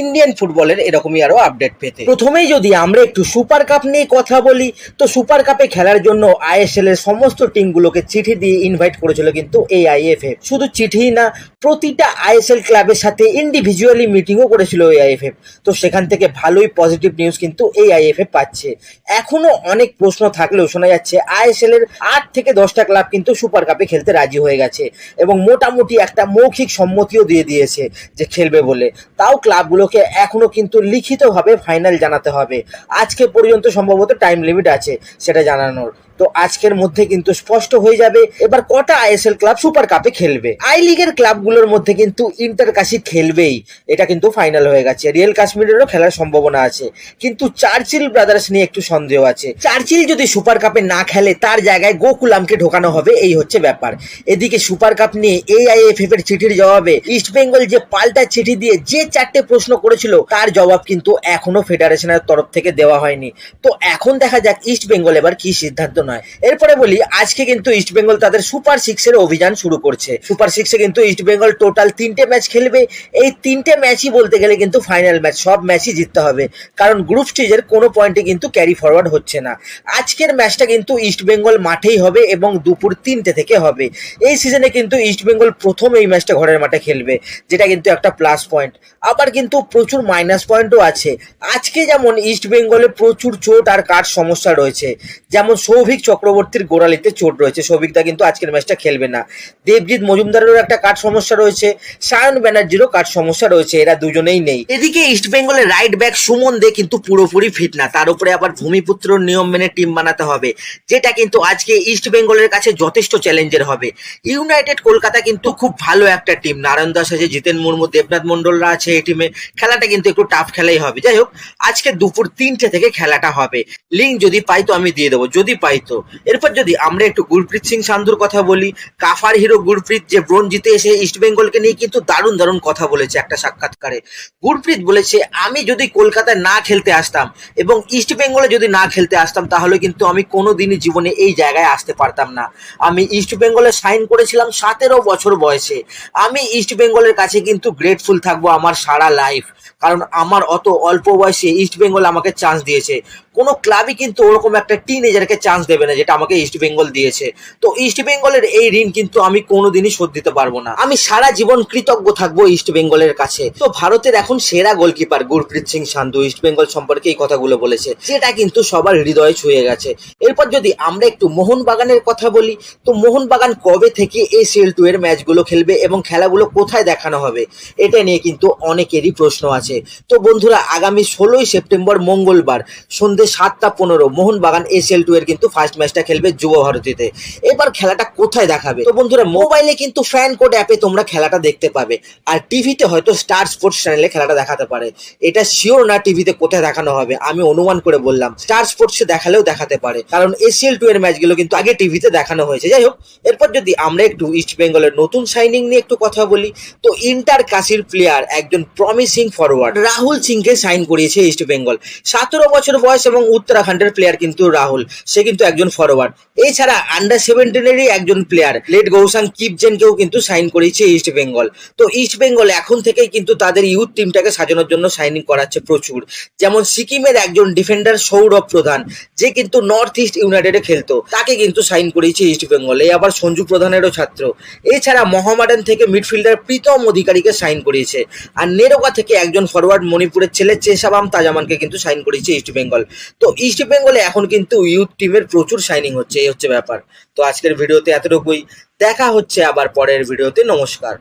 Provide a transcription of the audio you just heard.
Indian ফুটবলের এরকমই আরও আপডেট পেতে। প্রথমেই যদি আমরা একটু সুপার কাপ নিয়ে কথা বলি, তো সুপার কাপে খেলার জন্য আইএসএল এর সমস্ত টিমগুলোকে চিঠি দিয়ে ইনভাইট করেছিল কিন্তু এই আইএফএফ শুধু চিঠি না, প্রতিটা আইএসএল ক্লাবের সাথে ইন্ডিভিজুয়ালি মিটিংও করেছিল এই আইএফএফ তো সেখান থেকে ভালোই পজিটিভ নিউজ কিন্তু এই আইএফএফ পাচ্ছে। এখনও অনেক প্রশ্ন থাকলেও শোনা যাচ্ছে আইএসএল এর আট থেকে দশটা ক্লাব কিন্তু সুপার কাপে খেলতে রাজি হয়ে গেছে এবং মোটামুটি একটা মৌখিক সম্মতিও দিয়ে দিয়েছে যে খেলবে বলে। তাও ক্লাবগুলোকে এখনও কিন্তু লিখিতভাবে ফাইনাল জানাতে হবে। আজকে পর্যন্ত সম্ভবত টাইম লিমিট আছে, সেটা জানানোর। তো আজকের মধ্যে কিন্তু স্পষ্ট হয়ে যাবে, এবার কটা আইএসএল ক্লাব সুপার কাপে খেলবে? আই লিগের ক্লাবগুলোর মধ্যে কিন্তু ইন্টার কাশি খেলবেই, এটা কিন্তু ফাইনাল হয়ে গেছে। রিয়েল কাশ্মীরেরও খেলার সম্ভাবনা আছে, কিন্তু চার্চিল ব্রাদার্স নিয়ে একটু সন্দেহ আছে। চার্চিল যদি সুপার কাপে না খেলে, তার জায়গায় গোকুলামকে ঢোকানো হবে, এই হচ্ছে ব্যাপার। এদিকে সুপার কাপ নিয়ে এআইএফএফ এর চিঠির জবাবে ইস্ট বেঙ্গল যে পাল্টা চিঠি দিয়ে যে চারটে প্রশ্ন করেছিল, তার জবাব কিন্তু এখনও ফেডারেশনের তরফ থেকে দেওয়া হয়নি। তো এখন দেখা যাক ইস্ট বেঙ্গল এবার কি সিদ্ধান্ত নয়। এরপরে বলি, আজকে কিন্তু ইস্ট বেঙ্গল তাদের সুপার সিক্স এর অভিযান শুরু করছে। সুপার সিক্সে কিন্তু ইস্ট বেঙ্গল টোটাল তিনটে ম্যাচ খেলবে। এই তিনটে ম্যাচই বলতে গেলে কিন্তু ফাইনাল ম্যাচ সব ম্যাচই জিততে হবে। কারণ গ্রুপ স্টেজের কোনো পয়েন্টে কিন্তু ক্যারি ফরওয়ার্ড হচ্ছে না। আজকের ম্যাচটা কিন্তু ইস্ট বেঙ্গল মাঠেই হবে এবং দুপুর তিনটে থেকে হবে। এই সিজনে কিন্তু ইস্ট বেঙ্গল প্রথম এই ম্যাচটা ঘরের মাঠে খেলবে, যেটা কিন্তু একটা প্লাস পয়েন্ট আবার কিন্তু প্রচুর মাইনাস পয়েন্টও আছে। আজকে যেমন ইস্ট বেঙ্গলে প্রচুর চোট আর কাঠ সমস্যা রয়েছে, যেমন সৌভিক চক্রবর্তীর গোড়ালিতে চোট রয়েছে। সৌভিকদা কিন্তু আজকের ম্যাচটা খেলবে না। দেবজিৎ মজুমদারেরও একটা কাঠ সমস্যা রয়েছে। সায়ন ব্যানার্জিরও কাঠ সমস্যা রয়েছে। এরা দুজনেই নেই। এদিকে ইস্ট বেঙ্গলের রাইট ব্যাক সুমন দে কিন্তু পুরোপুরি ফিট না। তার উপরে আবার ভূমিপুত্র নিয়ম মেনে টিম বানাতে হবে, যেটা কিন্তু আজকে ইস্ট বেঙ্গলের কাছে যথেষ্ট চ্যালেঞ্জের হবে। ইউনাইটেড কলকাতা কিন্তু খুব ভালো একটা টিম। নারায়ণ দাস আছে, জিতেন মুর্মু, দেবনাথ মন্ডলরা আছে এই টিমে। খেলাটা কিন্তু একটু টাফ খেলাই হবে। যাই হোক, আজকে দুপুর তিনটে থেকে খেলাটা হবে। লিঙ্ক যদি পাই তো আমি দিয়ে দেবো। যদি পাই তো। এরপর যদি আমরা একটু গুরপ্রীত সিং সান্ধুর কথা বলি, কাফার হিরো গুরপ্রীত যে ব্রোঞ্জ জিতে এসে ইস্ট বেঙ্গলকে নিয়ে কিন্তু দারুণ দারুণ কথা বলেছে একটা সাক্ষাৎকারে। গুরপ্রীত বলেছে, আমি যদি কলকাতায় না খেলতে আসতাম এবং ইস্ট বেঙ্গলে যদি না খেলতে আসতাম, তাহলে কিন্তু আমি কোনোদিনই জীবনে এই জায়গায় আসতে পারতাম না। আমি ইস্ট বেঙ্গলে সাইন করেছিলাম সতেরো বছর বয়সে। আমি ইস্ট বেঙ্গলের কাছে কিন্তু গ্রেটফুল থাকব আমার সারা লাইফ কারণ আমার অত অল্প বয়সে ইস্ট বেঙ্গল আমাকে চান্স দিয়েছে। কোনো ক্লাবই কিন্তু ওরকম একটা টিনেজারকে চান্স দেবে না, যেটা আমাকে ইস্ট বেঙ্গল দিয়েছে। তো ইস্ট বেঙ্গলের এই ঋণ কিন্তু আমি কোনোদিনই শোধ দিতে পারব না। আমি সারা জীবন কৃতজ্ঞ থাকব ইস্ট বেঙ্গলের কাছে। তো ভারতের এখন সেরা goalkeeper Gurpreet Singh Sandhu East Bengal সম্পর্কে এই কথাগুলো বলেছে। যেটা কিন্তু সবার হৃদয়ে ছুঁয়ে গেছে। এরপর যদি আমরা একটু মোহনবাগানের কথা বলি, তো মোহনবাগান কবে থেকে এসিএল টু এর ম্যাচগুলো খেলবে এবং খেলাগুলো কোথায় দেখানো হবে? এটা নিয়ে কিন্তু অনেকেরই প্রশ্ন আছে। তো বন্ধুরা, আগামী ষোলোই সেপ্টেম্বর মঙ্গলবার সন্ধ্যে সাতটা পনেরো মোহনবাগান এসিএল টু এর কিন্তু ফার্স্ট ম্যাচটা খেলবে যুব ভারতীতে। এবার খেলাটা কোথায় দেখাবে? তো বন্ধুরা মোবাইলে কিন্তু ফ্যান কোড অ্যাপে তোমরা খেলাটা দেখতে পাবে। আর টিভিতে হয়তো স্টার স্পোর্টস চ্যানেলে খেলাটা দেখাতে পারে। এটা শিওর না টিভিতে কোথায় দেখানো হবে? আমি অনুমান করে বললাম স্টার স্পোর্টসে দেখালেও দেখাতে পারে। কারণ এসিএল টু এর ম্যাচগুলো কিন্তু আগে টিভিতে দেখানো হয়েছে। যাই হোক, এরপর যদি আমরা একটু ইস্ট বেঙ্গলের নতুন সাইনিং নিয়ে একটু কথা বলি, তো ইন্টার কাশির প্লেয়ার একজন প্রমিসিং ফরওয়ার্ড রাহুল সিংকে সাইন করিয়েছে ইস্ট বেঙ্গল সতেরো বছর বয়স এবং উত্তরাখণ্ডের প্লেয়ার কিন্তু রাহুল সে কিন্তু একজন ফরওয়ার্ড এছাড়া আন্ডার সেভেন্টিনেরই একজন প্লেয়ার লেট গৌসাং কিপজেনকেও কিন্তু সাইন করিয়েছে ইস্ট বেঙ্গল তো ইস্ট বেঙ্গল এখন থেকেই কিন্তু তাদের ইউথ টিমটাকে সাজানোর জন্য সাইনিং করাচ্ছে প্রচুর। যেমন সিকিমের একজন ডিফেন্ডার সৌরভ প্রধান, যে কিন্তু নর্থ ইস্ট ইউনাইটেডে খেলতো। তাকে কিন্তু সাইন করিয়েছে ইস্ট বেঙ্গল এই আবার সঞ্জু প্রধানেরও ছাত্র। এছাড়া মহামাডান থেকে মিডফিল্ডার প্রীতম অধিকারীকে সাইন করিয়েছে আর নেরোকা থেকে একজন ফরওয়ার্ড মণিপুরের ছেলে চেসাবাম তাজামানকে কিন্তু সাইন করিয়েছে ইস্ট বেঙ্গল তো ইস্ট বেঙ্গলে এখন কিন্তু ইউথ টিমের প্রচুর শাইনিং হচ্ছে, এই হচ্ছে ব্যাপার। তো আজকের ভিডিওতে এতটুকুই। দেখা হচ্ছে আবার পরের ভিডিওতে। নমস্কার।